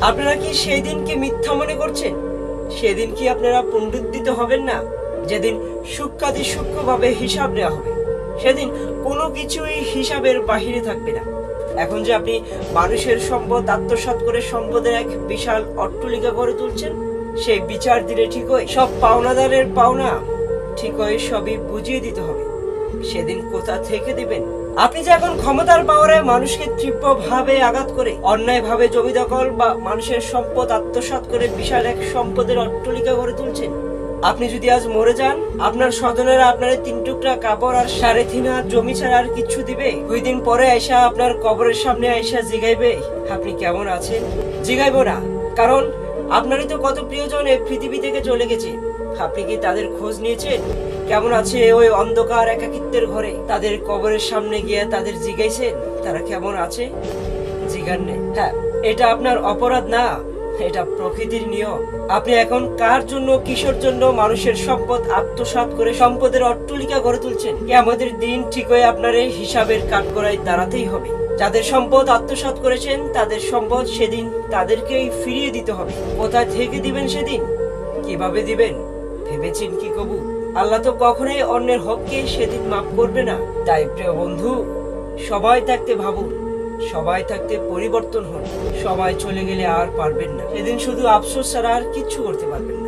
আপনারা কি সেই দিনকে মিথ্যা মনে করছেন? সেদিন কি আপনারা পুনরুদ্ধিত হবেন না? যেদিন সূক্ষ্মাদি সূক্ষ্মভাবে হিসাব নেওয়া হবে, সেদিন কোনো কিছুই হিসাবের বাহিরে থাকবে না। এখন যে আপনি মানুষের সম্পদ আত্মসাৎ করে সম্পদের এক বিশাল অট্টলিকা গড়ে তুলছেন, সেই বিচার দিলে ঠিক ঠিকই সব পাওনাদারের পাওনা ঠিক ঠিকই সবই বুঝিয়ে দিতে হবে। সেদিন কোথা থেকে দিবেন? আপনি যে এখন ক্ষমতার পাওয়ারে মানুষকে তীব্রভাবে আঘাত করে অন্যায় ভাবে জমি দখল বা মানুষের সম্পদ আত্মসাৎ করে বিশাল এক সম্পদের অট্টলিকা গড়ে তুলছেন। আপনি যদি আজ মরে যান, আপনার স্বজনেরা আপনার তিন টুকরা কাপড় আর সাড়ে তিন হাত জমি ছাড়া আর কিচ্ছু দিবে? দুই দিন পরে আইসা আপনার কবরের সামনে আইসা জিগাইবে। আপনি কেমন আছেন? জিগাইবো না, কারণ আপনারই তো কত প্রিয়জন এই পৃথিবী থেকে চলে গেছে। আপনি কি তাদের খোঁজ নিয়েছেন? কেমন আছে ওই অন্ধকার একাকিত্বের ঘরে? তাদের কবরের সামনে গিয়ে তাদের জিগাইছেন তারা কেমন আছে? জিগান নেই। হ্যাঁ এটা আপনার অপরাধ না, এটা প্রকৃতির নিয়ম। আপনি এখন কার জন্য, কিসের জন্য মানুষের সম্পদ আত্মসাৎ করে সম্পদের অট্টলিকা গড়ে তুলছেন? কি আমাদের দিন ঠিক হয়ে আপনার এই হিসাবের কাঠগড়ায় দাঁড়াতেই হবে। যাদের সম্পদ আত্মসাৎ করেছেন, তাদের সম্পদ সেদিন তাদেরকেই ফিরিয়ে দিতে হবে। কোথায় থেকে দিবেন সেদিন? কীভাবে দিবেন? ভেবেছেন কি কবু? আল্লাহ তো কখনোই অন্যের হককে সেদিন মাফ করবে না। তাই প্রিয় বন্ধু, সবাই থাকতে ভাবুন, সবাই থাকতে পরিবর্তন হন, সবাই চলে গেলে আর পারবেন না। সেদিন শুধু আফসোস ছাড়া আর কিচ্ছু করতে পারবেন না।